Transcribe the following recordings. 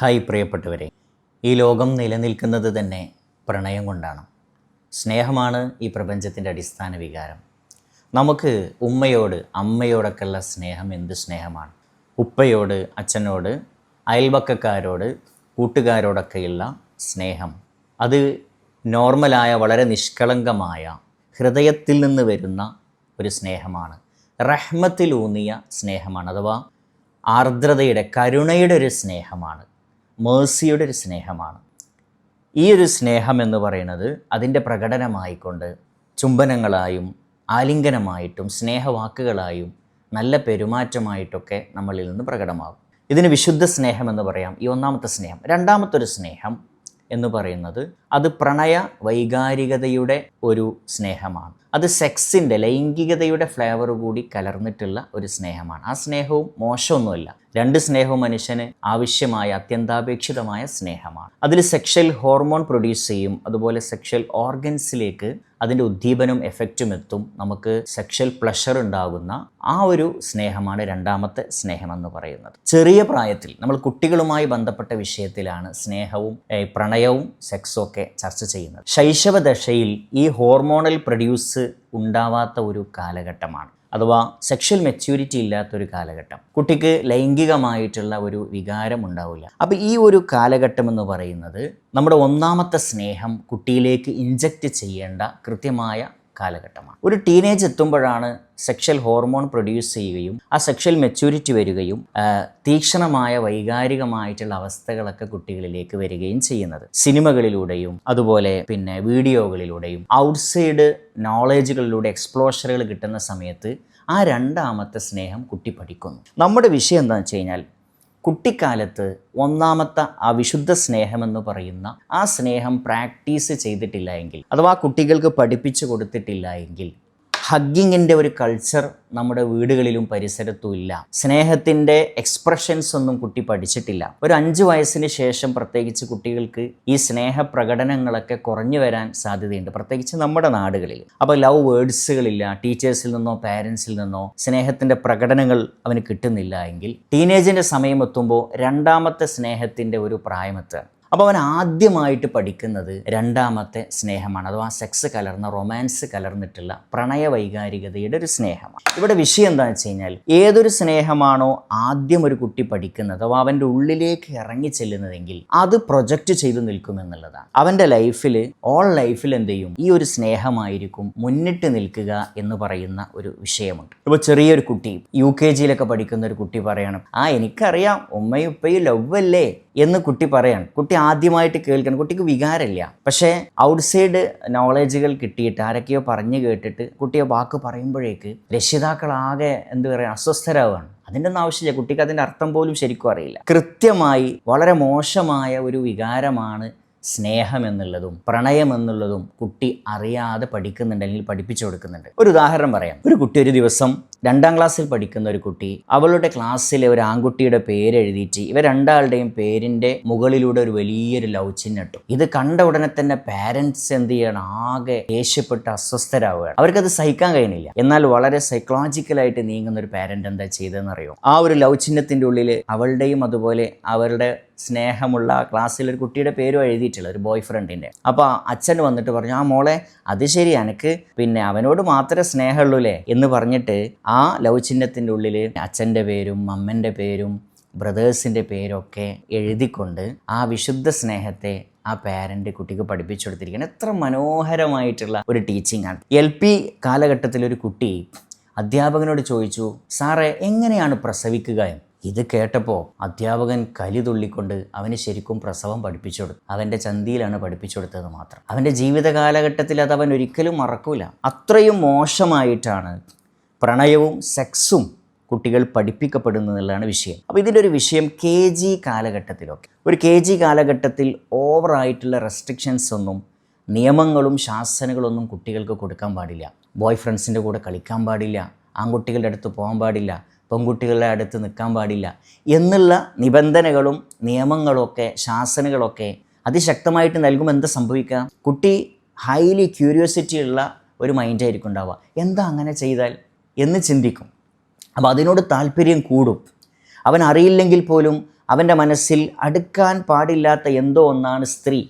Hi പ്രിയപ്പെട്ടവരെ ഈ ലോകം നിലനിൽക്കുന്നത് തന്നെ പ്രണയം കൊണ്ടാണ്. സ്നേഹമാണ് ഈ പ്രപഞ്ചത്തിന്റെ അടിസ്ഥാന വികാരം. നമുക്ക് ഉമ്മയോട് അമ്മയോടൊക്കെയുള്ള സ്നേഹം എന്ത് സ്നേഹമാണ്? ഉപ്പയോട് അച്ഛനോട് അയൽവക്കക്കാരോട് കൂട്ടുകാരോടൊക്കെയുള്ള സ്നേഹം. അത് നോർമലായ വളരെ നിഷ്കളങ്കമായ ഹൃദയത്തിൽ നിന്ന് വരുന്ന ഒരു സ്നേഹമാണ്. റഹ്മത്തിലൂന്നിയ സ്നേഹമാണ് അഥവാ ആർദ്രതയുടെ കരുണയുടെ ഒരു സ്നേഹമാണ്. മേഴ്സിയുടെ ഒരു സ്നേഹമാണ്. ഈ ഒരു സ്നേഹം എന്ന് പറയുന്നത് അതിന്റെ പ്രകടനമായിക്കൊണ്ട് ചുംബനങ്ങളായും ആലിംഗനമായിട്ടും സ്നേഹവാക്കുകളായും നല്ല പെരുമാറ്റമായിട്ടൊക്കെ നമ്മളിൽ നിന്ന് പ്രകടമാകും. ഇതിന് വിശുദ്ധ സ്നേഹം എന്ന് പറയാം. ഈ ഒന്നാമത്തെ സ്നേഹം. രണ്ടാമത്തെ ഒരു സ്നേഹം എന്ന് പറയുന്നത് അത് പ്രണയ വൈകാരികതയുടെ ഒരു സ്നേഹമാണ്. അത് സെക്സിന്റെ ലൈംഗികതയുടെ ഫ്ലേവർ കൂടി കലർന്നിട്ടുള്ള ഒരു സ്നേഹമാണ്. ആ സ്നേഹവും മോശമൊന്നുമല്ല. രണ്ട് സ്നേഹവും മനുഷ്യന് ആവശ്യമായ അത്യന്താപേക്ഷിതമായ സ്നേഹമാണ്. അതിൽ സെക്ഷൽ ഹോർമോൺ പ്രൊഡ്യൂസ് ചെയ്യും. അതുപോലെ സെക്ഷൽ ഓർഗൻസിലേക്ക് അതിന്റെ ഉദ്ദീപനം എഫക്റ്റും എത്തും. നമുക്ക് സെക്ഷൽ പ്ലഷർ ഉണ്ടാകുന്ന ആ ഒരു സ്നേഹമാണ് രണ്ടാമത്തെ സ്നേഹമെന്ന് പറയുന്നത്. ചെറിയ പ്രായത്തിൽ നമ്മൾ കുട്ടികളുമായി ബന്ധപ്പെട്ട വിഷയത്തിലാണ് സ്നേഹവും പ്രണയവും സെക്സും ഒക്കെ ചർച്ച ചെയ്യുന്നത്. ശൈശവദശയിൽ ഈ ഹോർമോണൽ പ്രൊഡ്യൂസ് ഉണ്ടാവാത്ത ഒരു കാലഘട്ടമാണ്. അഥവാ സെക്ഷൽ മെച്യൂരിറ്റി ഇല്ലാത്തൊരു കാലഘട്ടം. കുട്ടിക്ക് ലൈംഗികമായിട്ടുള്ള ഒരു വികാരം ഉണ്ടാവില്ല. അപ്പോൾ ഈ ഒരു കാലഘട്ടം എന്ന് പറയുന്നത് നമ്മുടെ ഒന്നാമത്തെ സ്നേഹം കുട്ടിയിലേക്ക് ഇഞ്ചക്റ്റ് ചെയ്യേണ്ട കൃത്യമായ കാലഘട്ടമാണ്. ഒരു ടീനേജ് എത്തുമ്പോഴാണ് സെക്ഷൽ ഹോർമോൺ പ്രൊഡ്യൂസ് ചെയ്യുകയും ആ സെക്ഷൽ മെച്യൂരിറ്റി വരികയും തീക്ഷണമായ വൈകാരികമായിട്ടുള്ള അവസ്ഥകളൊക്കെ കുട്ടികളിലേക്ക് വരികയും ചെയ്യുന്നത്. സിനിമകളിലൂടെയും അതുപോലെ പിന്നെ വീഡിയോകളിലൂടെയും ഔട്ട്സൈഡ് നോളേജുകളിലൂടെ എക്സ്പ്ലോഷറുകൾ കിട്ടുന്ന സമയത്ത് ആ രണ്ടാമത്തെ സ്നേഹം കുട്ടി പഠിക്കുന്നു. നമ്മുടെ വിഷയം എന്താണെന്ന് വെച്ച് കഴിഞ്ഞാൽ കുട്ടിക്കാലത്ത് ഒന്നാമത്തെ ആ വിശുദ്ധ സ്നേഹമെന്ന് പറയുന്ന ആ സ്നേഹം പ്രാക്ടീസ് ചെയ്തിട്ടില്ല എങ്കിൽ അഥവാ കുട്ടികൾക്ക് പഠിപ്പിച്ചു കൊടുത്തിട്ടില്ല എങ്കിൽ ഹഗ്ഗിങ്ങിന്റെ ഒരു കൾച്ചർ നമ്മുടെ വീടുകളിലും പരിസരത്തും ഇല്ല. സ്നേഹത്തിന്റെ എക്സ്പ്രഷൻസ് ഒന്നും കുട്ടി പഠിച്ചിട്ടില്ല. ഒരു അഞ്ച് വയസ്സിന് ശേഷം പ്രത്യേകിച്ച് കുട്ടികൾക്ക് ഈ സ്നേഹ പ്രകടനങ്ങളൊക്കെ കുറഞ്ഞു വരാൻ സാധ്യതയുണ്ട്. പ്രത്യേകിച്ച് നമ്മുടെ നാടുകളിൽ. അപ്പോൾ ലവ് വേർഡ്സുകളില്ല. ടീച്ചേഴ്സിൽ നിന്നോ പാരൻസിൽ നിന്നോ സ്നേഹത്തിന്റെ പ്രകടനങ്ങൾ അവന് കിട്ടുന്നില്ല എങ്കിൽ ടീനേജിന്റെ സമയം എത്തുമ്പോൾ രണ്ടാമത്തെ സ്നേഹത്തിന്റെ ഒരു പ്രായമെത്തുകയാണ് അപ്പോൾ അവൻ ആദ്യമായിട്ട് പഠിക്കുന്നത് രണ്ടാമത്തെ സ്നേഹമാണ്. അഥവാ സെക്സ് കലർന്ന റൊമാൻസ് കലർന്നിട്ടുള്ള പ്രണയ വൈകാരികതയുടെ ഒരു സ്നേഹമാണ്. ഇവിടെ വിഷയം എന്താണെന്ന് വെച്ച് കഴിഞ്ഞാൽ ഏതൊരു സ്നേഹമാണോ ആദ്യം ഒരു കുട്ടി പഠിക്കുന്നത് അഥവാ അവന്റെ ഉള്ളിലേക്ക് ഇറങ്ങി ചെല്ലുന്നതെങ്കിൽ അത് പ്രൊജക്റ്റ് ചെയ്തു നിൽക്കുമെന്നുള്ളതാണ്. അവന്റെ ലൈഫിൽ ഓൾ ലൈഫിൽ എന്ത് ചെയ്യും? ഈ ഒരു സ്നേഹമായിരിക്കും മുന്നിട്ട് നിൽക്കുക എന്ന് പറയുന്ന ഒരു വിഷയമുണ്ട്. ഇപ്പോൾ ചെറിയൊരു കുട്ടി യു കെ ജിയിലൊക്കെ പഠിക്കുന്ന ഒരു കുട്ടി പറയണം ആ എനിക്കറിയാം ഉമ്മയും ഉപ്പയും ലവ് അല്ലേ? എന്ന് കുട്ടി പറയാണ്. കുട്ടി ആദ്യമായിട്ട് കേൾക്കണം. കുട്ടിക്ക് വികാരമില്ല. പക്ഷേ ഔട്ട്സൈഡ് നോളേജുകൾ കിട്ടിയിട്ട് ആരൊക്കെയോ പറഞ്ഞു കേട്ടിട്ട് കുട്ടിയെ വാക്ക് പറയുമ്പോഴേക്ക് രക്ഷിതാക്കളാകെ എന്ത് പറയുക അസ്വസ്ഥരാവുകയാണ്. അതിന്റെ ഒന്നും ആവശ്യമില്ല. കുട്ടിക്ക് അതിന്റെ അർത്ഥം പോലും ശരിക്കും അറിയില്ല. കൃത്യമായി വളരെ മോശമായ ഒരു വികാരമാണ് സ്നേഹം എന്നുള്ളതും പ്രണയം എന്നുള്ളതും കുട്ടി അറിയാതെ പഠിക്കുന്നുണ്ട് അല്ലെങ്കിൽ പഠിപ്പിച്ചു കൊടുക്കുന്നുണ്ട്. ഒരു ഉദാഹരണം പറയാം. ഒരു കുട്ടി ഒരു ദിവസം രണ്ടാം ക്ലാസ്സിൽ പഠിക്കുന്ന ഒരു കുട്ടി അവളുടെ ക്ലാസ്സിലെ ഒരു ആൺകുട്ടിയുടെ പേര് എഴുതിയിട്ട് ഇവ രണ്ടാളുടെയും പേരിന്റെ മുകളിലൂടെ ഒരു വലിയൊരു ലവ് ചിഹ്നം ഇട്ടു. ഇത് കണ്ട ഉടനെ തന്നെ പാരൻസ് എന്ത് ചെയ്യണം? ആകെ ദേഷ്യപ്പെട്ട് അസ്വസ്ഥരാവുകയാണ്. അവർക്കത് സഹിക്കാൻ കഴിയുന്നില്ല. എന്നാൽ വളരെ സൈക്കോളജിക്കലായിട്ട് നീങ്ങുന്ന ഒരു പാരന്റ് എന്താ ചെയ്തതെന്ന് അറിയോ ആ ഒരു ലവ് ചിഹ്നത്തിന്റെ ഉള്ളിൽ അവളുടെയും അതുപോലെ അവരുടെ സ്നേഹമുള്ള ക്ലാസ്സിൽ ഒരു കുട്ടിയുടെ പേരും എഴുതിയിട്ടുള്ള ഒരു ബോയ് ഫ്രണ്ടിന്റെ അപ്പോൾ അച്ഛൻ വന്നിട്ട് പറഞ്ഞു ആ മോളെ അത് ശരി എനിക്ക് പിന്നെ അവനോട് മാത്രമേ സ്നേഹമുള്ളൂ അല്ലേ എന്ന് പറഞ്ഞിട്ട് ആ ലവ് ചിഹ്നത്തിന്റെ ഉള്ളിൽ അച്ഛന്റെ പേരും അമ്മന്റെ പേരും ബ്രദേഴ്സിന്റെ പേരൊക്കെ എഴുതിക്കൊണ്ട് ആ വിശുദ്ധ സ്നേഹത്തെ ആ പാരന്റ് കുട്ടിക്ക് പഠിപ്പിച്ചു കൊടുത്തിരിക്കുകയാണ് എത്ര മനോഹരമായിട്ടുള്ള ഒരു ടീച്ചിങ് ആണ്. എൽ പി കാലഘട്ടത്തിലൊരു കുട്ടി അധ്യാപകനോട് ചോദിച്ചു സാറേ എങ്ങനെയാണ് പ്രസവിക്കുക എന്ന്? ഇത് കേട്ടപ്പോൾ അധ്യാപകൻ കലി തുള്ളിക്കൊണ്ട് അവന് ശരിക്കും പ്രസവം പഠിപ്പിച്ചു കൊടുത്തു. അവന്റെ ചന്തിയിലാണ് പഠിപ്പിച്ചു കൊടുത്തത് മാത്രം. അവന്റെ ജീവിത കാലഘട്ടത്തിൽ അത് അവൻ ഒരിക്കലും മറക്കൂല. അത്രയും മോശമായിട്ടാണ് പ്രണയവും സെക്സും കുട്ടികൾ പഠിപ്പിക്കപ്പെടുന്നു എന്നുള്ളതാണ് വിഷയം. അപ്പോൾ ഇതിന്റെ ഒരു വിഷയം കെ ജി കാലഘട്ടത്തിലൊക്കെ. ഒരു കെ ജി കാലഘട്ടത്തിൽ ഓവറായിട്ടുള്ള റെസ്ട്രിക്ഷൻസ് ഒന്നും നിയമങ്ങളും ശാസനകളൊന്നും കുട്ടികൾക്ക് കൊടുക്കാൻ പാടില്ല. ബോയ് ഫ്രണ്ട്സിന്റെ കൂടെ കളിക്കാൻ പാടില്ല. ആൺകുട്ടികളുടെ അടുത്ത് പോകാൻ പാടില്ല. പെൺകുട്ടികളുടെ അടുത്ത് നിൽക്കാൻ പാടില്ല. എന്നുള്ള നിബന്ധനകളും നിയമങ്ങളൊക്കെ ശാസനകളൊക്കെ അതിശക്തമായിട്ട് നൽകുമ്പോൾ എന്താ സംഭവിക്കുക? കുട്ടി ഹൈലി ക്യൂരിയോസിറ്റി ഉള്ള ഒരു മൈൻഡായിരിക്കും ഉണ്ടാവുക. എന്താ അങ്ങനെ ചെയ്താൽ? എന്ന് ചിന്തിക്കും. അപ്പോൾ അതിനോട് താല്പര്യം കൂടും. അവൻ അറിയില്ലെങ്കിൽ പോലും അവന്റെ മനസ്സിൽ അടുക്കാൻ പാടില്ലാത്ത എന്തോ ഒന്നാണ് സ്ത്രീ.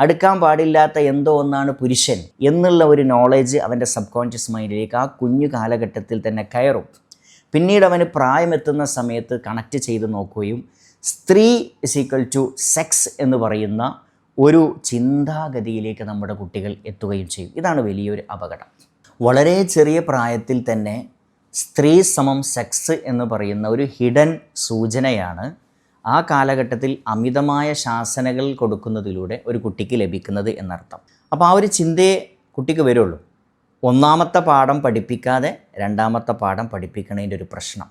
അടുക്കാൻ പാടില്ലാത്ത എന്തോ ഒന്നാണ് പുരുഷൻ. എന്നുള്ള ഒരു നോളേജ് അവന്റെ സബ് കോൺഷ്യസ് മൈൻഡിലേക്ക് ആ കുഞ്ഞു കാലഘട്ടത്തിൽ തന്നെ കയറും. പിന്നീട് അവന് പ്രായമെത്തുന്ന സമയത്ത് കണക്റ്റ് ചെയ്ത് നോക്കുകയും സ്ത്രീ ഇസ് ഈക്വൽ ടു സെക്സ് എന്ന് പറയുന്ന ഒരു ചിന്താഗതിയിലേക്ക് നമ്മുടെ കുട്ടികൾ എത്തുകയും ചെയ്യും. ഇതാണ് വലിയൊരു അപകടം. വളരെ ചെറിയ പ്രായത്തിൽ തന്നെ സ്ത്രീ സമം സെക്സ് എന്ന് പറയുന്ന ഒരു ഹിഡൻ സൂചനയാണ് ആ കാലഘട്ടത്തിൽ അമിതമായ ശാസനകൾ കൊടുക്കുന്നതിലൂടെ ഒരു കുട്ടിക്ക് ലഭിക്കുന്നത് എന്നർത്ഥം. അപ്പോൾ ആ ഒരു ചിന്തയെ കുട്ടിക്ക് വരുള്ളൂ. ഒന്നാമത്തെ പാഠം പഠിപ്പിക്കാതെ രണ്ടാമത്തെ പാഠം പഠിപ്പിക്കുന്നതിന്റെ ഒരു പ്രശ്നം.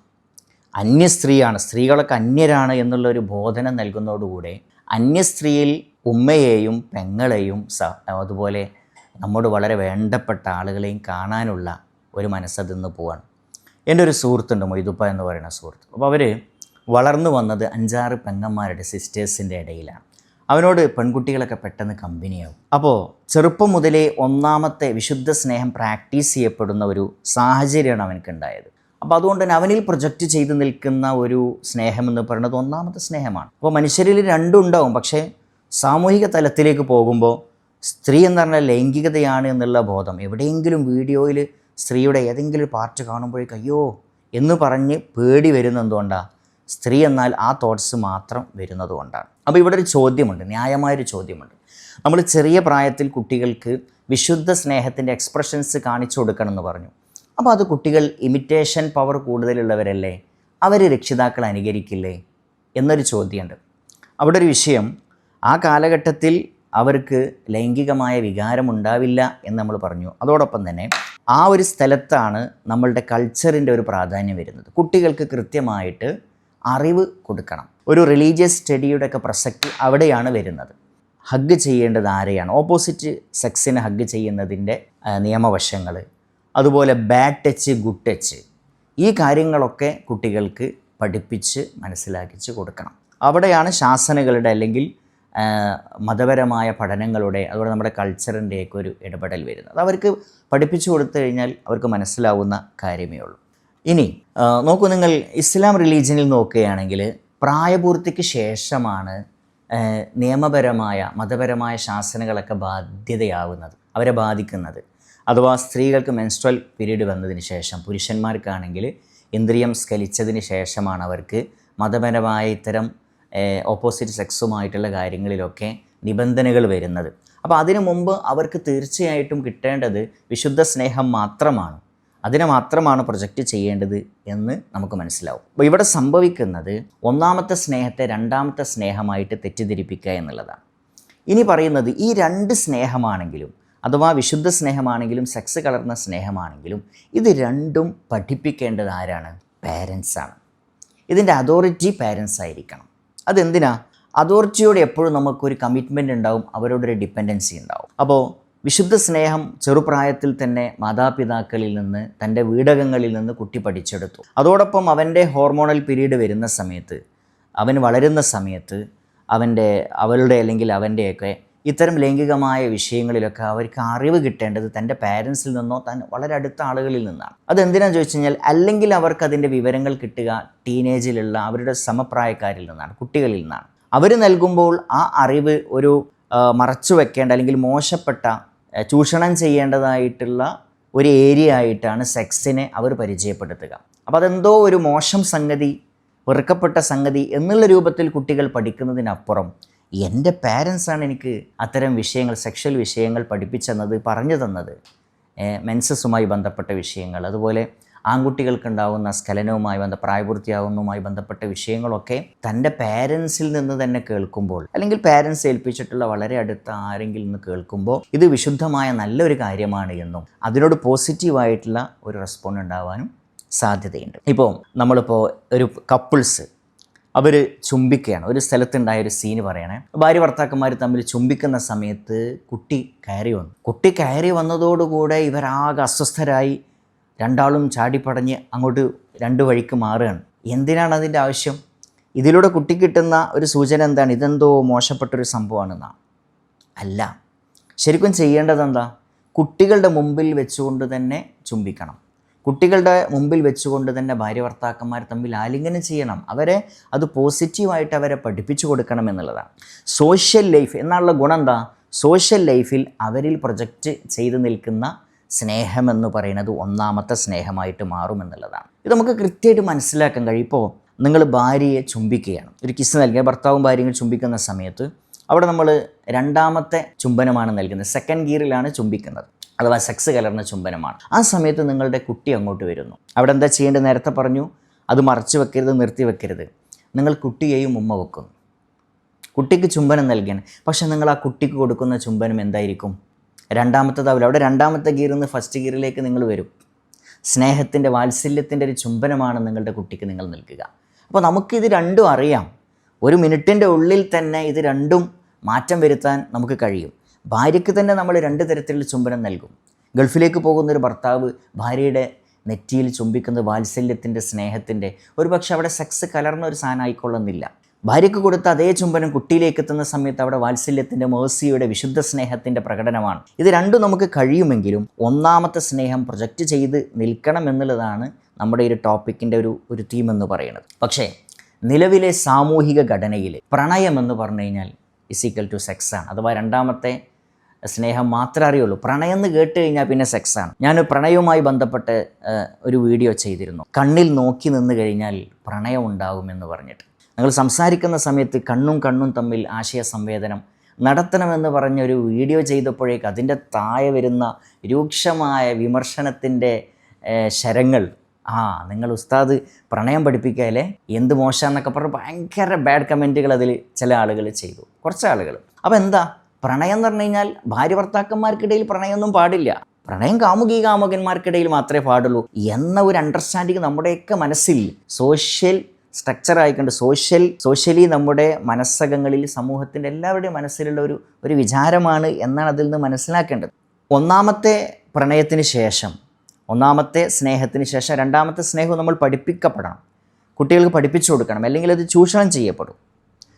അന്യ സ്ത്രീയാണ് സ്ത്രീകളൊക്കെ അന്യരാണ് എന്നുള്ളൊരു ബോധനം നൽകുന്നതോടുകൂടെ അന്യ സ്ത്രീയിൽ ഉമ്മയെയും പെങ്ങളെയും സ അതുപോലെ നമ്മോട് വളരെ വേണ്ടപ്പെട്ട ആളുകളെയും കാണാനുള്ള ഒരു മനസ്സത് നിന്ന് പോവാണ്. എന്റെ ഒരു സുഹൃത്തുണ്ട് മൊയ്തുപ്പ എന്ന് പറയുന്ന സുഹൃത്ത്. അപ്പോൾ അവർ വളർന്നു വന്നത് അഞ്ചാറ് പെങ്ങന്മാരുടെ സിസ്റ്റേഴ്സിന്റെ ഇടയിലാണ്. അവനോട് പെൺകുട്ടികളൊക്കെ പെട്ടെന്ന് കമ്പനിയാവും. അപ്പോൾ ചെറുപ്പം മുതലേ ഒന്നാമത്തെ വിശുദ്ധ സ്നേഹം പ്രാക്ടീസ് ചെയ്യപ്പെടുന്ന ഒരു സാഹചര്യമാണ് അവനക്ക് ഉണ്ടായത് അപ്പോൾ അതുകൊണ്ട് തന്നെ അവനിൽ പ്രൊജക്റ്റ് ചെയ്ത് നിൽക്കുന്ന ഒരു സ്നേഹം എന്ന് പറയുന്നത് ഒന്നാമത്തെ സ്നേഹമാണ്. അപ്പോൾ മനുഷ്യരിൽ രണ്ടും ഉണ്ടാവും പക്ഷേ സാമൂഹിക തലത്തിലേക്ക് പോകുമ്പോൾ സ്ത്രീ എന്ന് പറഞ്ഞാൽ ലൈംഗികതയാണ് എന്നുള്ള ബോധം. എവിടെയെങ്കിലും വീഡിയോയിൽ സ്ത്രീയുടെ ഏതെങ്കിലും പാർട്ട് കാണുമ്പോഴേക്കും അയ്യോ എന്ന് പറഞ്ഞ് പേടി വരുന്ന എന്തുകൊണ്ടാണ് സ്ത്രീ എന്നാൽ ആ തോട്ട്സ് മാത്രം വരുന്നത് കൊണ്ടാണ്. അപ്പോൾ ഇവിടെ ഒരു ചോദ്യമുണ്ട് ന്യായമായൊരു ചോദ്യമുണ്ട്. നമ്മൾ ചെറിയ പ്രായത്തിൽ കുട്ടികൾക്ക് വിശുദ്ധ സ്നേഹത്തിന്റെ എക്സ്പ്രഷൻസ് കാണിച്ചു കൊടുക്കണം എന്ന് പറഞ്ഞു. അപ്പോൾ അത് കുട്ടികൾ ഇമിറ്റേഷൻ പവർ കൂടുതലുള്ളവരല്ലേ? അവർ രക്ഷിതാക്കൾ അനുകരിക്കില്ലേ? എന്നൊരു ചോദ്യമുണ്ട്. അവിടെ ഒരു വിഷയം ആ കാലഘട്ടത്തിൽ അവർക്ക് ലൈംഗികമായ വികാരം ഉണ്ടാവില്ല എന്ന് നമ്മൾ പറഞ്ഞു. അതോടൊപ്പം തന്നെ ആ ഒരു സ്ഥലത്താണ് നമ്മളുടെ കൾച്ചറിന്റെ ഒരു പ്രാധാന്യം വരുന്നത്. കുട്ടികൾക്ക് കൃത്യമായിട്ട് അറിവ് കൊടുക്കണം. ഒരു റിലീജിയസ് സ്റ്റഡിയുടെ ഒക്കെ പ്രസക്തി അവിടെയാണ് വരുന്നത്. ഹഗ് ചെയ്യേണ്ടത് ആരെയാണ്? ഓപ്പോസിറ്റ് സെക്സിന് ഹഗ് ചെയ്യുന്നതിന്റെ നിയമവശങ്ങൾ. അതുപോലെ ബാഡ് ടച്ച് ഗുഡ് ടച്ച് ഈ കാര്യങ്ങളൊക്കെ കുട്ടികൾക്ക് പഠിപ്പിച്ച് മനസ്സിലാക്കിച്ച് കൊടുക്കണം. അവിടെയാണ് ശാസനകളുടെ അല്ലെങ്കിൽ മതപരമായ പഠനങ്ങളുടെ അതുപോലെ നമ്മുടെ കൾച്ചറിന്റെയൊക്കെ ഒരു ഇടപെടൽ വരുന്നത്. അവർക്ക് പഠിപ്പിച്ചു കൊടുത്തു കഴിഞ്ഞാൽ അവർക്ക് മനസ്സിലാവുന്ന കാര്യമേ ഉള്ളൂ. ഇനി നോക്കൂ നിങ്ങൾ ഇസ്ലാം റിലീജിയനിൽ നോക്കുകയാണെങ്കിൽ പ്രായപൂർത്തിക്ക് ശേഷമാണ് നിയമപരമായ മതപരമായ ശാസനകളൊക്കെ ബാധ്യതയാവുന്നത് അവരെ ബാധിക്കുന്നത്. അഥവാ സ്ത്രീകൾക്ക് മെൻസ്ട്രൽ പീരീഡ് വന്നതിന് ശേഷം പുരുഷന്മാർക്കാണെങ്കിൽ ഇന്ദ്രിയം സ്കലിച്ചതിന് ശേഷമാണ് അവർക്ക് മതപരമായ ഇത്തരം ഓപ്പോസിറ്റ് സെക്സുമായിട്ടുള്ള കാര്യങ്ങളിലൊക്കെ നിബന്ധനകൾ വരുന്നത്. അപ്പോൾ അതിനു മുമ്പ് അവർക്ക് തീർച്ചയായിട്ടും കിട്ടേണ്ടത് വിശുദ്ധ സ്നേഹം മാത്രമാണ്. അതിനെ മാത്രമാണ് പ്രൊജക്റ്റ് ചെയ്യേണ്ടത് എന്ന് നമുക്ക് മനസ്സിലാവും. അപ്പോൾ ഇവിടെ സംഭവിക്കുന്നത് ഒന്നാമത്തെ സ്നേഹത്തെ രണ്ടാമത്തെ സ്നേഹമായിട്ട് തെറ്റിദ്ധരിപ്പിക്കുക എന്നുള്ളതാണ്. ഇനി പറയുന്നത് ഈ രണ്ട് സ്നേഹമാണെങ്കിലും അഥവാ വിശുദ്ധ സ്നേഹമാണെങ്കിലും സെക്സ് കലർന്ന സ്നേഹമാണെങ്കിലും ഇത് രണ്ടും പഠിപ്പിക്കേണ്ടത് ആരാണ്? പാരൻസാണ് ഇതിന്റെ അതോറിറ്റി പാരൻസ് ആയിരിക്കണം. അതെന്തിനാ? അതോറിറ്റിയോട് എപ്പോഴും നമുക്കൊരു കമ്മിറ്റ്മെന്റ് ഉണ്ടാവും അവരോടൊരു ഡിപ്പെൻഡൻസി ഉണ്ടാവും. അപ്പോൾ വിശുദ്ധ സ്നേഹം ചെറുപ്രായത്തിൽ തന്നെ മാതാപിതാക്കളിൽ നിന്ന് തന്റെ വീടകങ്ങളിൽ നിന്ന് കുട്ടി പഠിച്ചെടുത്തു. അതോടൊപ്പം അവന്റെ ഹോർമോണൽ പീരീഡ് വരുന്ന സമയത്ത് അവൻ വളരുന്ന സമയത്ത് അവന്റെ അവളുടെ അല്ലെങ്കിൽ അവന്റെയൊക്കെ ഇത്തരം ലൈംഗികമായ വിഷയങ്ങളിലൊക്കെ അവർക്ക് അറിവ് കിട്ടേണ്ടത് തന്റെ പാരൻസിൽ നിന്നോ താൻ വളരെ അടുത്ത ആളുകളിൽ നിന്നാണ്. അതെന്തിനാണെന്ന് ചോദിച്ചു കഴിഞ്ഞാൽ അല്ലെങ്കിൽ അവർക്ക് അതിന്റെ വിവരങ്ങൾ കിട്ടുക ടീനേജിലുള്ള അവരുടെ സമപ്രായക്കാരിൽ നിന്നാണ് കുട്ടികളിൽ നിന്നാണ്. അവർ നൽകുമ്പോൾ ആ അറിവ് ഒരു മറച്ചു വെക്കേണ്ട അല്ലെങ്കിൽ മോശപ്പെട്ട ചൂഷണം ചെയ്യേണ്ടതായിട്ടുള്ള ഒരു ഏരിയ ആയിട്ടാണ് സെക്സിനെ അവർ പരിചയപ്പെടുത്തുക. അപ്പോൾ അതെന്തോ ഒരു മോശം സംഗതി വെറുക്കപ്പെട്ട സംഗതി എന്നുള്ള രൂപത്തിൽ കുട്ടികൾ പഠിക്കുന്നതിനപ്പുറം എന്റെ പാരൻസാണ് എനിക്ക് അത്തരം വിഷയങ്ങൾ സെക്ഷൽ വിഷയങ്ങൾ പഠിപ്പിച്ചെന്നത് പറഞ്ഞു തന്നത് മെൻസസുമായി ബന്ധപ്പെട്ട വിഷയങ്ങൾ. അതുപോലെ ആൺകുട്ടികൾക്കുണ്ടാവുന്ന സ്ഖലനവുമായി ബന്ധ പ്രായപൂർത്തിയാകുന്നതുമായി ബന്ധപ്പെട്ട വിഷയങ്ങളൊക്കെ തന്റെ പാരൻസിൽ നിന്ന് തന്നെ കേൾക്കുമ്പോൾ അല്ലെങ്കിൽ പാരൻസ് ഏൽപ്പിച്ചിട്ടുള്ള വളരെ അടുത്ത ആരെങ്കിലും നിന്ന് കേൾക്കുമ്പോൾ ഇത് വിശുദ്ധമായ നല്ലൊരു കാര്യമാണ് എന്നും അതിനോട് പോസിറ്റീവായിട്ടുള്ള ഒരു റെസ്പോണ്ട് ഉണ്ടാവാനും സാധ്യതയുണ്ട്. ഇപ്പോൾ നമ്മളിപ്പോൾ ഒരു കപ്പിൾസ് അവർ ചുംബിക്കുകയാണ്. ഒരു സ്ഥലത്തുണ്ടായ ഒരു സീന് പറയണേ. ഭാര്യ ഭർത്താക്കന്മാർ തമ്മിൽ ചുംബിക്കുന്ന സമയത്ത് കുട്ടി കയറി വന്നു. കുട്ടി കയറി വന്നതോടുകൂടെ ഇവരാകെ അസ്വസ്ഥരായി രണ്ടാളും ചാടിപ്പടഞ്ഞ് അങ്ങോട്ട് രണ്ട് വഴിക്ക് മാറുകയാണ്. എന്തിനാണ് അതിന്റെ ആവശ്യം? ഇതിലൂടെ കുട്ടി കിട്ടുന്ന ഒരു സൂചന എന്താണ്? ഇതെന്തോ മോശപ്പെട്ടൊരു സംഭവമാണെന്നാണ് അല്ല. ശരിക്കും ചെയ്യേണ്ടത് എന്താ? കുട്ടികളുടെ മുമ്പിൽ വെച്ചുകൊണ്ട് തന്നെ ചുംബിക്കണം. കുട്ടികളുടെ മുമ്പിൽ വെച്ചുകൊണ്ട് തന്നെ ഭാര്യ ഭർത്താക്കന്മാർ തമ്മിൽ ആലിംഗനം ചെയ്യണം. അവരെ അത് പോസിറ്റീവായിട്ട് അവരെ പഠിപ്പിച്ചു കൊടുക്കണം എന്നുള്ളതാണ്. സോഷ്യൽ ലൈഫ് എന്നുള്ള ഗുണം എന്താ? സോഷ്യൽ ലൈഫിൽ അവരിൽ പ്രൊജക്റ്റ് ചെയ്ത് നിൽക്കുന്ന സ്നേഹമെന്ന് പറയുന്നത് ഒന്നാമത്തെ സ്നേഹമായിട്ട് മാറുമെന്നുള്ളതാണ് ഇത് നമുക്ക് കൃത്യമായിട്ട് മനസ്സിലാക്കാൻ കഴിയും. ഇപ്പോൾ നിങ്ങൾ ഭാര്യയെ ചുംബിക്കുകയാണ്. ഒരു കിസ് നൽകിയ ഭർത്താവും ഭാര്യയും ചുംബിക്കുന്ന സമയത്ത് അവിടെ നമ്മൾ രണ്ടാമത്തെ ചുംബനമാണ് നൽകുന്നത്. സെക്കൻഡ് ഗിയറിലാണ് ചുംബിക്കുന്നത്. അഥവാ സെക്സ് കലർന്ന ചുംബനമാണ്. ആ സമയത്ത് നിങ്ങളുടെ കുട്ടി അങ്ങോട്ട് വരുന്നു. അവിടെ എന്താ ചെയ്യേണ്ടത്? നേരത്തെ പറഞ്ഞു അത് മറച്ചു വെക്കരുത് നിർത്തി വെക്കരുത്. നിങ്ങൾ കുട്ടിയെയും ഉമ്മ വെക്കുന്നു കുട്ടിക്ക് ചുംബനം നൽകിയാണ്. പക്ഷേ നിങ്ങൾ ആ കുട്ടിക്ക് കൊടുക്കുന്ന ചുംബനം എന്തായിരിക്കും? രണ്ടാമത്തേതാവില്ല അവിടെ രണ്ടാമത്തെ ഗിയറിൽ നിന്ന് ഫസ്റ്റ് ഗിയറിലേക്ക് നിങ്ങൾ വരും. സ്നേഹത്തിന്റെ വാത്സല്യത്തിന്റെ ഒരു ചുംബനമാണ് നിങ്ങളുടെ കുട്ടിക്ക് നിങ്ങൾ നൽകുക. അപ്പോൾ നമുക്കിത് രണ്ടും അറിയാം. ഒരു മിനിറ്റിന്റെ ഉള്ളിൽ തന്നെ ഇത് രണ്ടും മാറ്റം വരുത്താൻ നമുക്ക് കഴിയും. ഭാര്യയ്ക്ക് തന്നെ നമ്മൾ രണ്ട് തരത്തിലുള്ള ചുംബനം നൽകും. ഗൾഫിലേക്ക് പോകുന്നൊരു ഭർത്താവ് ഭാര്യയുടെ നെറ്റിയിൽ ചുംബിക്കുന്നത് വാത്സല്യത്തിന്റെ സ്നേഹത്തിന്റെ. ഒരുപക്ഷെ അവിടെ സെക്സ് കലർന്ന ഒരു സാധനം ആയിക്കൊള്ളുന്നില്ല. ഭാര്യയ്ക്ക് കൊടുത്ത അതേ ചുംബനം കുട്ടിയിലേക്ക് എത്തുന്ന സമയത്ത് അവിടെ വാത്സല്യത്തിന്റെ മേഴ്സിയുടെ വിശുദ്ധ സ്നേഹത്തിന്റെ പ്രകടനമാണ്. ഇത് രണ്ടും നമുക്ക് കഴിയുമെങ്കിലും ഒന്നാമത്തെ സ്നേഹം പ്രൊജക്റ്റ് ചെയ്ത് നിൽക്കണം എന്നുള്ളതാണ് നമ്മുടെ ഒരു ടോപ്പിക്കിന്റെ ഒരു ഒരു തീം എന്ന് പറയുന്നത്. പക്ഷേ നിലവിലെ സാമൂഹിക ഘടനയിൽ പ്രണയം എന്ന് പറഞ്ഞു കഴിഞ്ഞാൽ ഇസിക്കൽ ടു സെക്സ് ആണ്. അഥവാ രണ്ടാമത്തെ സ്നേഹം മാത്രമേ അറിയുള്ളൂ. പ്രണയം എന്ന് കേട്ട് കഴിഞ്ഞാൽ പിന്നെ സെക്സാണ് ഞാൻ പ്രണയവുമായി ബന്ധപ്പെട്ട് ഒരു വീഡിയോ ചെയ്തിരുന്നു. കണ്ണിൽ നോക്കി നിന്ന് കഴിഞ്ഞാൽ പ്രണയം ഉണ്ടാകുമെന്ന് പറഞ്ഞിട്ട്. നിങ്ങൾ സംസാരിക്കുന്ന സമയത്ത് കണ്ണും കണ്ണും തമ്മിൽ ആശയ സംവേദനം നടത്തണമെന്ന് പറഞ്ഞൊരു വീഡിയോ ചെയ്തപ്പോഴേക്ക് അതിന്റെ താഴെ വരുന്ന രൂക്ഷമായ വിമർശനത്തിന്റെ ശരങ്ങൾ. ആ നിങ്ങൾ ഉസ്താദ് പ്രണയം പഠിപ്പിക്കാല്ലേ എന്ത് മോശമെന്നൊക്കെ പറഞ്ഞ് ഭയങ്കര ബാഡ് കമന്റുകൾ അതിൽ ചില ആളുകൾ ചെയ്തു. കുറച്ച് ആളുകൾ. അപ്പോൾ എന്താ? പ്രണയം എന്ന് പറഞ്ഞു കഴിഞ്ഞാൽ ഭാര്യ ഭർത്താക്കന്മാർക്കിടയിൽ പ്രണയമൊന്നും പാടില്ല. പ്രണയം കാമുകി കാമുകന്മാർക്കിടയിൽ മാത്രമേ പാടുള്ളൂ എന്ന ഒരു അണ്ടർസ്റ്റാൻഡിങ് നമ്മുടെയൊക്കെ മനസ്സിൽ സോഷ്യൽ സ്ട്രക്ചർ ആയിക്കൊണ്ട് സോഷ്യൽ സോഷ്യലി നമ്മുടെ മനസ്സകങ്ങളിൽ സമൂഹത്തിന്റെ എല്ലാവരുടെയും മനസ്സിലുള്ള ഒരു ഒരു വിചാരമാണ് എന്നാണ് അതിൽ നിന്ന് മനസ്സിലാക്കേണ്ടത്. ഒന്നാമത്തെ പ്രണയത്തിന് ശേഷം ഒന്നാമത്തെ സ്നേഹത്തിന് ശേഷം രണ്ടാമത്തെ സ്നേഹം നമ്മൾ പഠിപ്പിക്കപ്പെടണം. കുട്ടികൾക്ക് പഠിപ്പിച്ചു കൊടുക്കണം അല്ലെങ്കിൽ അത് ചൂഷണം ചെയ്യപ്പെടും.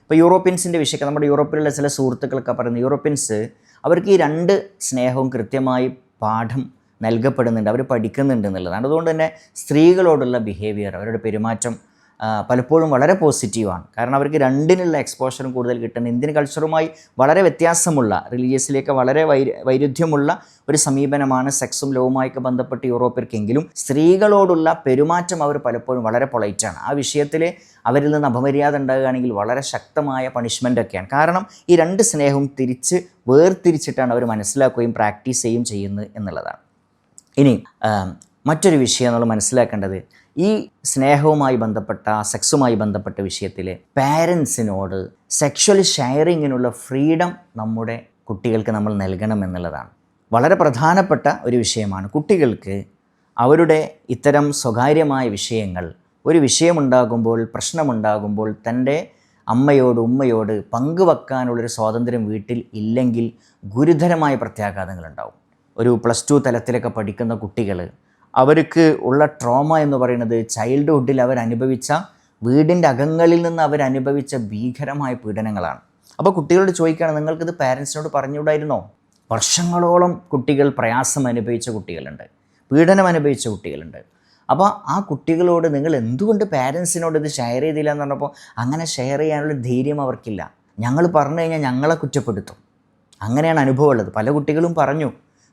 ഇപ്പോൾ യൂറോപ്യൻസിന്റെ വിഷയമൊക്കെ നമ്മുടെ യൂറോപ്പിലുള്ള ചില സുഹൃത്തുക്കളൊക്കെ പറയുന്നത് യൂറോപ്യൻസ് അവർക്ക് ഈ രണ്ട് സ്നേഹവും കൃത്യമായി പാഠം നൽകപ്പെടുന്നുണ്ട് അവർ പഠിക്കുന്നുണ്ട് എന്നുള്ളതാണ്. അതുകൊണ്ട് തന്നെ സ്ത്രീകളോടുള്ള ബിഹേവിയർ അവരുടെ പെരുമാറ്റം പലപ്പോഴും വളരെ പോസിറ്റീവാണ്. കാരണം അവർക്ക് രണ്ടിനുള്ള എക്സ്പോഷറും കൂടുതൽ കിട്ടുന്ന ഇന്ത്യൻ കൾച്ചറുമായി വളരെ വ്യത്യാസമുള്ള റിലീജിയസിലേക്ക് വളരെ വൈര വൈരുദ്ധ്യമുള്ള ഒരു സമീപനമാണ് സെക്സും ലവുമായൊക്കെ ബന്ധപ്പെട്ട് യൂറോപ്യർക്കെങ്കിലും സ്ത്രീകളോടുള്ള പെരുമാറ്റം അവർ പലപ്പോഴും വളരെ പൊളൈറ്റാണ് ആ വിഷയത്തിൽ അവരിൽ നിന്ന് അപമര്യാദ ഉണ്ടാകുകയാണെങ്കിൽ വളരെ ശക്തമായ പണിഷ്മെന്റ് ഒക്കെയാണ്. കാരണം ഈ രണ്ട് സ്നേഹവും തിരിച്ച് വേർതിരിച്ചിട്ടാണ് അവർ മനസ്സിലാക്കുകയും പ്രാക്ടീസ് ചെയ്യുകയും ചെയ്യുന്നത് എന്നുള്ളതാണ്. ഇനി മറ്റൊരു വിഷയം നമ്മൾ മനസ്സിലാക്കേണ്ടത് ഈ സ്നേഹവുമായി ബന്ധപ്പെട്ട സെക്സുമായി ബന്ധപ്പെട്ട വിഷയത്തിൽ പാരൻസിനോട് സെക്ഷൽ ഷെയറിങ്ങിനുള്ള ഫ്രീഡം നമ്മുടെ കുട്ടികൾക്ക് നമ്മൾ നൽകണം എന്നുള്ളതാണ്. വളരെ പ്രധാനപ്പെട്ട ഒരു വിഷയമാണ്. കുട്ടികൾക്ക് അവരുടെ ഇത്തരം സ്വകാര്യമായ വിഷയങ്ങൾ ഒരു വിഷയമുണ്ടാകുമ്പോൾ പ്രശ്നമുണ്ടാകുമ്പോൾ തന്റെ അമ്മയോട് ഉമ്മയോട് പങ്കുവെക്കാനുള്ളൊരു സ്വാതന്ത്ര്യം വീട്ടിൽ ഇല്ലെങ്കിൽ ഗുരുതരമായ പ്രത്യാഘാതങ്ങളുണ്ടാവും. ഒരു പ്ലസ് ടു തലത്തിലൊക്കെ പഠിക്കുന്ന കുട്ടികൾ അവർക്ക് ഉള്ള ട്രോമ എന്ന് പറയുന്നത് ചൈൽഡ്ഹുഡിൽ അവർ അനുഭവിച്ച വീടിന്റെ അകങ്ങളിൽ നിന്ന് അവരനുഭവിച്ച ഭീകരമായ പീഡനങ്ങളാണ്. അപ്പോൾ കുട്ടികളോട് ചോദിക്കുകയാണ് നിങ്ങൾക്കിത് പാരൻസിനോട് പറഞ്ഞുകൂടായിരുന്നോ? വർഷങ്ങളോളം കുട്ടികൾ പ്രയാസം അനുഭവിച്ച കുട്ടികളുണ്ട്. പീഡനം അനുഭവിച്ച കുട്ടികളുണ്ട്. അപ്പോൾ ആ കുട്ടികളോട് നിങ്ങൾ എന്തുകൊണ്ട് പാരൻസിനോട് ഇത് ഷെയർ ചെയ്തില്ല? എന്ന് പറഞ്ഞപ്പോൾ അങ്ങനെ ഷെയർ ചെയ്യാനുള്ള ധൈര്യം അവർക്കില്ല. ഞങ്ങൾ പറഞ്ഞു കഴിഞ്ഞാൽ ഞങ്ങളെ കുറ്റപ്പെടുത്തും. അങ്ങനെയാണ് അനുഭവമുള്ളത് പല കുട്ടികളും പറഞ്ഞു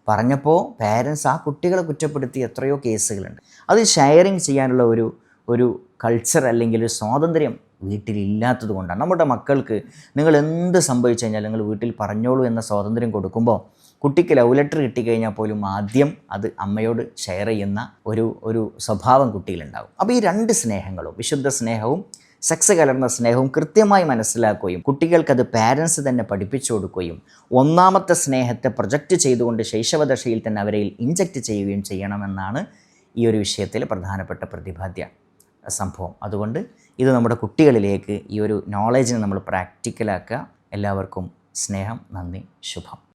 പറഞ്ഞപ്പോൾ പാരൻസ് ആ കുട്ടികളെ കുറ്റപ്പെടുത്തി എത്രയോ കേസുകളുണ്ട്. അത് ഷെയറിങ് ചെയ്യാനുള്ള ഒരു ഒരു കൾച്ചർ അല്ലെങ്കിൽ ഒരു സ്വാതന്ത്ര്യം വീട്ടിലില്ലാത്തത് കൊണ്ടാണ്. നമ്മുടെ മക്കൾക്ക് നിങ്ങൾ എന്ത് സംഭവിച്ചു കഴിഞ്ഞാൽ നിങ്ങൾ വീട്ടിൽ പറഞ്ഞോളൂ എന്ന സ്വാതന്ത്ര്യം കൊടുക്കുമ്പോൾ കുട്ടിക്ക് ലവ് ലെറ്റർ കിട്ടിക്കഴിഞ്ഞാൽ പോലും ആദ്യം അത് അമ്മയോട് ഷെയർ ചെയ്യുന്ന ഒരു ഒരു സ്വഭാവം കുട്ടിയിലുണ്ടാകും. അപ്പോൾ ഈ രണ്ട് സ്നേഹങ്ങളും വിശുദ്ധ സ്നേഹവും സെക്സ് കലർന്ന സ്നേഹവും കൃത്യമായി മനസ്സിലാക്കുകയും കുട്ടികൾക്കത് പാരൻസ് തന്നെ പഠിപ്പിച്ചു കൊടുക്കുകയും ഒന്നാമത്തെ സ്നേഹത്തെ പ്രൊജക്റ്റ് ചെയ്തുകൊണ്ട് ശൈശവദശയിൽ തന്നെ അവരെ ഇഞ്ചക്റ്റ് ചെയ്യുകയും ചെയ്യണമെന്നാണ് ഈ ഒരു വിഷയത്തിൽ പ്രധാനപ്പെട്ട പ്രതിപാദ്യ സംഭവം. അതുകൊണ്ട് ഇത് നമ്മുടെ കുട്ടികളിലേക്ക് ഈ ഒരു നോളജിനെ നമ്മൾ പ്രാക്ടിക്കലാക്കുക എല്ലാവർക്കും സ്നേഹം നന്ദി ശുഭം.